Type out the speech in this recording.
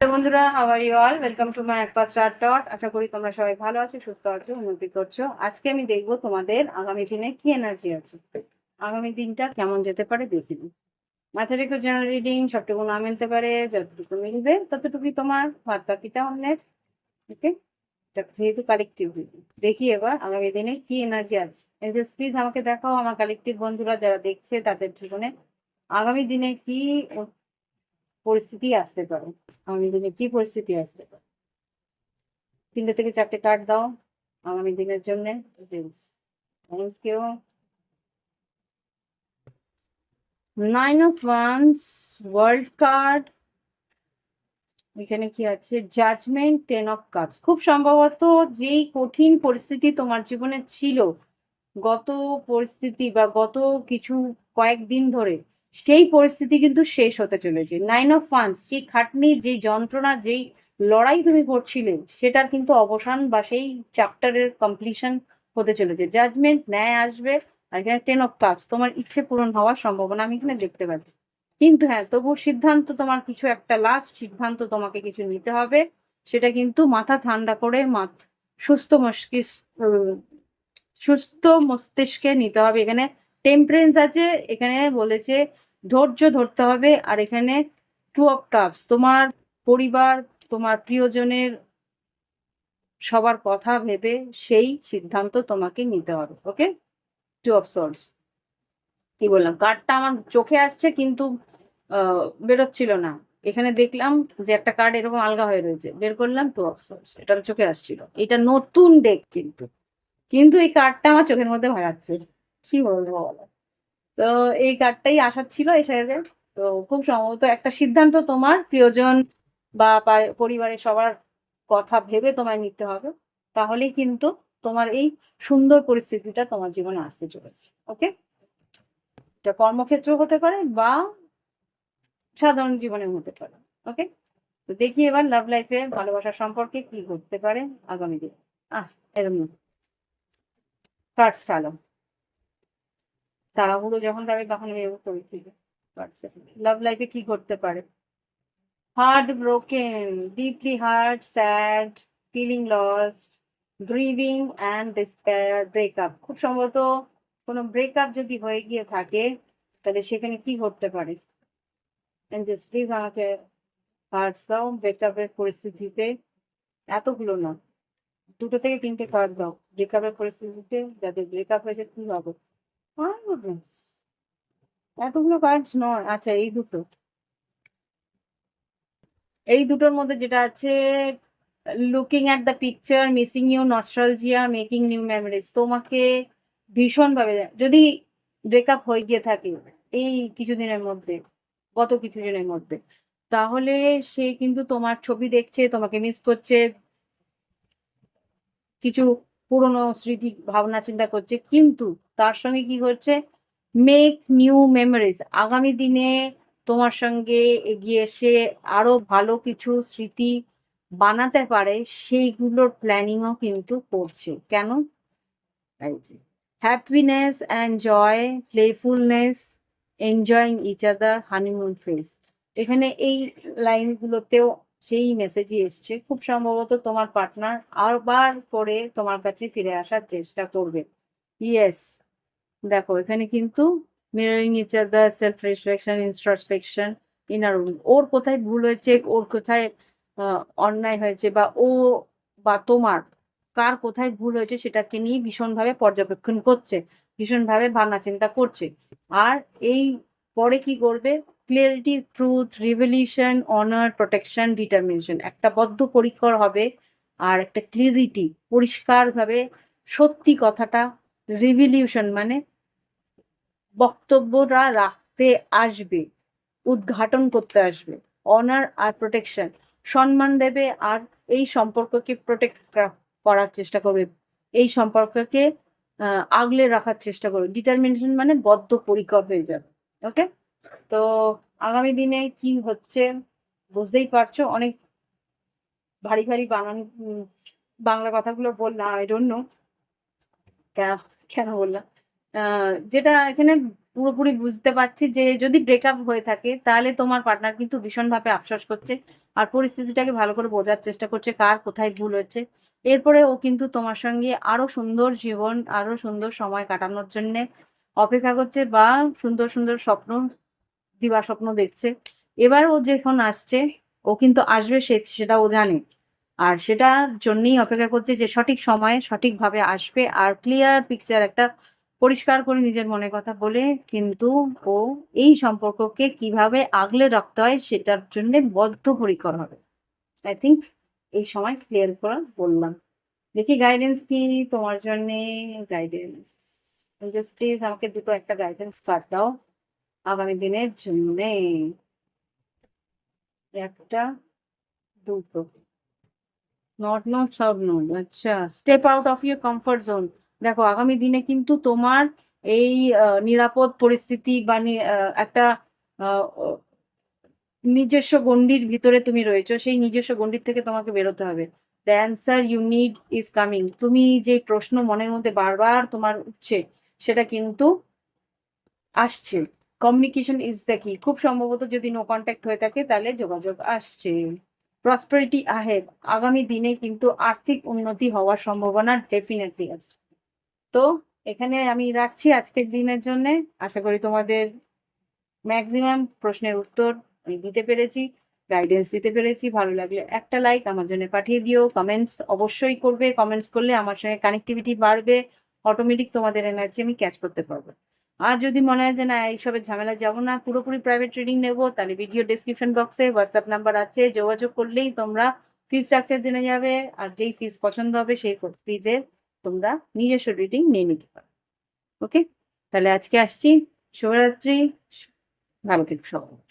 বন্ধুরা how are you all welcome to my একপা star dot আশা করি তোমরা সবাই ভালো আছো, সুস্থ আছো, উন্নতি করছ। আজকে আমি দেখব তোমাদের আগামী দিনে কি এনার্জি আছে। আগামী দিনটা কেমন যেতে পারে দেখি ম্যাথারিক্যাল জেনারেল রিডিং সবটুকু না মিলতে পারে, যতটুকু মিলবে ততটুকুই তোমার বাদ বাকিটা অন্যের। ওকে যেহেতু কালেকটিভ দেখি এবার আগামী দিনে কি এনার্জি আছে। প্লিজ আমাকে দেখাও আমার কালেকটিভ বন্ধুরা যারা দেখছে তাদের জীবনে। আগামী দিনে কি পরিস্থিতি আসতে পারে। আগামী দিনে কি পরিস্থিতি আসতে পারে? তিনটে থেকে চারটে কার্ড দাও আগামী দিনের জন্য you nine of wands world card এখানে কি আছে? জাজমেন্ট টেন অফ কাপস খুব সম্ভবত যেই কঠিন পরিস্থিতি তোমার জীবনে ছিল, গত পরিস্থিতি বা গত কিছু কয়েকদিন ধরে সেই পরিস্থিতি কিন্তু শেষ হতে চলেছে। নাইন অফ ফান্স যে খাটনি, যে যন্ত্রণা, যেই লড়াই তুমি করছিলে, সেটার কিন্তু অবসান বা সেই চ্যাপ্টারের কমপ্লিশন হতে চলেছে। জাজমেন্ট ন্যায় আসবে, আর এখানে টেন অফ কাপস তোমার ইচ্ছে পূরণ হওয়ার সম্ভাবনা আমি এখানে দেখতে পাচ্ছি। কিন্তু হ্যাঁ তবু সিদ্ধান্ত তোমার কিছু একটা লাস্ট সিদ্ধান্ত তোমাকে কিছু নিতে হবে। সেটা কিন্তু মাথা ঠান্ডা করে সুস্থ মস্তিষ্ক সুস্থ মস্তিষ্কে নিতে হবে। এখানে টেম্পারেন্স আছে, এখানে বলেছে ধৈর্য ধরতে হবে। আর এখানে টু অফ কাপস তোমার পরিবার, তোমার প্রিয়জনের সবার কথা ভেবে সেই সিদ্ধান্ত তোমাকে নিতে হবে ওকে টু অফ সল্টস কি বললাম? কার্ডটা আমার চোখে আসছে কিন্তু বেরোচ্ছিল না। এখানে দেখলাম যে একটা কার্ড এরকম আলগা হয়ে রয়েছে। বের করলাম টু অফ সল্টস এটা চোখে আসছিল। এটা নতুন ডেক কিন্তু। কিন্তু এই কার্ডটা আমার চোখের মধ্যে ভাড়াচ্ছে কি বলব বলো? তো এই কার্ডটাই আসার ছিল সাইডে তো খুব সম্ভবত একটা সিদ্ধান্ত তোমার, প্রিয়জন বা পরিবারের সবার কথা ভেবে তোমায় নিতে হবে। তাহলেই কিন্তু তোমার এই সুন্দর পরিস্থিতিটা তোমার জীবনে আসতে চলেছে, ওকে? এটা কর্মক্ষেত্র হতে পারে বা সাধারণ জীবনে হতে পারে ওকে? তো দেখি এবার লাভ লাইফে ভালোবাসার সম্পর্কে কি ঘটতে পারে আগামী দিনে। আহ এরকম কার্ডস ফেলো। তাড়াহুড়ো যখন যাবে তখন আমি এবার করি ঠিক লাভ লাইফে কি ঘটতে পারে? Heart broken deeply hurt sad feeling lost grieving and despair breakup খুব সম্ভবত কোনো ব্রেকআপ যদি হয়ে গিয়ে থাকে, তাহলে সেখানে কি ঘটতে পারে? জাস্ট প্লিজ আমাকে কার্ডস দাও ব্রেকআপের পরিস্থিতিতে। এতগুলো না। দুটো থেকে তিনটে কার্ড দাও। ব্রেকআপের পরিস্থিতিতে যাদের ব্রেকআপ হয়েছে কি হবে? মাই গুডনেস এতগুলো কার্ডস নয়। আচ্ছা এই দুটো। এই দুটোর মধ্যে যেটা আছে looking at the picture missing you nostalgia making new memories তোমাকে ভীষণভাবে যদি ব্রেকআপ হয়ে গিয়ে থাকে, এই কিছুদিনের মধ্যে, গত কিছুদিনের মধ্যে, তাহলে সে কিন্তু তোমার ছবি দেখছে, তোমাকে মিস করছে, কিছু পুরনো স্মৃতি, ভাবনা, চিন্তা করছে। কিন্তু তার সঙ্গে কি করছে মেক নিউ মেমোরিজ আগামী দিনে তোমার সঙ্গে এগিয়ে এসে আরও ভালো কিছু স্মৃতি বানাতে পারে, সেইগুলোর প্ল্যানিংও কিন্তু করছে। কেন? Happiness and joy playfulness enjoying each other honeymoon phase এখানে এই লাইনগুলোতেও সেই মেসেজই এসছে। খুব সম্ভবত তোমার পার্টনার আরবার করে তোমার কাছে ফিরে আসার চেষ্টা করবে। ইয়েস দেখো, এখানে কিন্তু mirroring each other self reflection introspection inner ওর কোথায় ভুল হয়েছে, ওর কোথায় অন্যায় হয়েছে বা ও বা তোমার কার কোথায় ভুল হয়েছে সেটাকে নিয়ে ভীষণভাবে পর্যবেক্ষণ করছে, ভীষণভাবে ভাবনা চিন্তা করছে। আর এই পরে কি করবে? Clarity truth revolution honour protection determination একটা বদ্ধ পরিকর হবে আর একটা ক্লিয়ারিটি পরিষ্কারভাবে সত্যি কথাটা রিভলিউশন মানে বক্তব্যরা রাখতে আসবে, উদ্ঘাটন করতে আসবে অনার আর প্রোটেকশন সম্মান দেবে আর এই সম্পর্ককে প্রোটেক্ট করার চেষ্টা করবে, এই সম্পর্ককে আগলে রাখার চেষ্টা করবে ডিটারমিনেশন মানে বদ্ধ পরিকর হয়ে যাবে ওকে তো আগামী দিনে কি হচ্ছে বুঝতেই পারছ, অনেক ভারী ভারী বানান বাংলা কথাগুলো বললাম আই ডোন্ট নো কেন বললাম যেটা এখানে পুরোপুরি বুঝতে পারছি যে যদি ব্রেকআপ হয়ে থাকে, তাহলে তোমার পার্টনার কিন্তু ভীষণভাবে আফসোস করছে আর পরিস্থিতিটাকে ভালো করে বোঝার চেষ্টা করছে কার কোথায় ভুল হচ্ছে এরপরে ও কিন্তু তোমার সঙ্গে আরও সুন্দর জীবন, আরও সুন্দর সময় কাটানোর জন্য অপেক্ষা করছে বা সুন্দর সুন্দর স্বপ্ন দিবা স্বপ্ন দেখছে। এবার ও যখন আসছে, ও কিন্তু আসবে সে, সেটা ও জানে। আর সেটার জন্যই অপেক্ষা করছে যে সঠিক সময়ে সঠিকভাবে আসবে আর ক্লিয়ার পিকচার একটা পরিষ্কার করে নিজের মনের কথা বলে কিন্তু ও এই সম্পর্ককে কীভাবে আগলে রাখতে হয় সেটার জন্য বদ্ধপরিকর হবে। আই থিঙ্ক এই সময় ক্লিয়ার করা বললাম। দেখি গাইডেন্স কি তোমার জন্য? গাইডেন্স জাস্ট প্লিজ আমাকে দুটো একটা গাইডেন্স কাট দাও আগামী দিনের জন্য। একটা, দুটো। নট নট সাউথ নোট আচ্ছা step out of your comfort zone দেখো, আগামী দিনে কিন্তু তোমার এই নিরাপদ পরিস্থিতি বা একটা নিজস্ব গণ্ডির ভিতরে তুমি রয়েছো, সেই নিজস্ব গণ্ডির থেকে তোমাকে বেরোতে হবে। The answer you need is coming তুমি যে প্রশ্ন মনের মধ্যে বারবার তোমার উঠছে, সেটা কিন্তু আসছে। কমিউনিকেশন ইজ দ্য কি খুব সম্ভবত যদি নো কন্ট্যাক্ট হয়ে থাকে, তাহলে যোগাযোগ আসছে। প্রসপারিটি আহেড আগামী দিনে কিন্তু আর্থিক উন্নতি হওয়ার সম্ভাবনা ডেফিনেটলি আছে। তো এখানে আমি রাখছি আজকের দিনের জন্য। আশা করি তোমাদের ম্যাক্সিমাম প্রশ্নের উত্তর আমি দিতে পেরেছি গাইডেন্স দিতে পেরেছি। ভালো লাগলে একটা লাইক আমার জন্য পাঠিয়ে দিও। কমেন্টস অবশ্যই করবে। কমেন্টস করলে আমার সঙ্গে কানেক্টিভিটি বাড়বে। অটোমেটিক তোমাদের এনার্জি আমি ক্যাচ করতে পারব। আর যদি মনে হয় যে না, এইসবের ঝামেলা যাব না, পুরোপুরি প্রাইভেট ট্রেডিং নেব, তাহলে ভিডিও ডিসক্রিপশন বক্সে হোয়াটসঅ্যাপ নাম্বার আছে, যোগাযোগ করলেই তোমরা ফি স্ট্রাকচার জেনে যাবে, আর যেই ফিজ পছন্দ হবে সেই ফিজে তোমরা নিজস্ব রিডিং নিয়ে নিতে পারো। ওকে তাহলে আজকে আসছি, শুভরাত্রি, ভালো থেকো সবাই।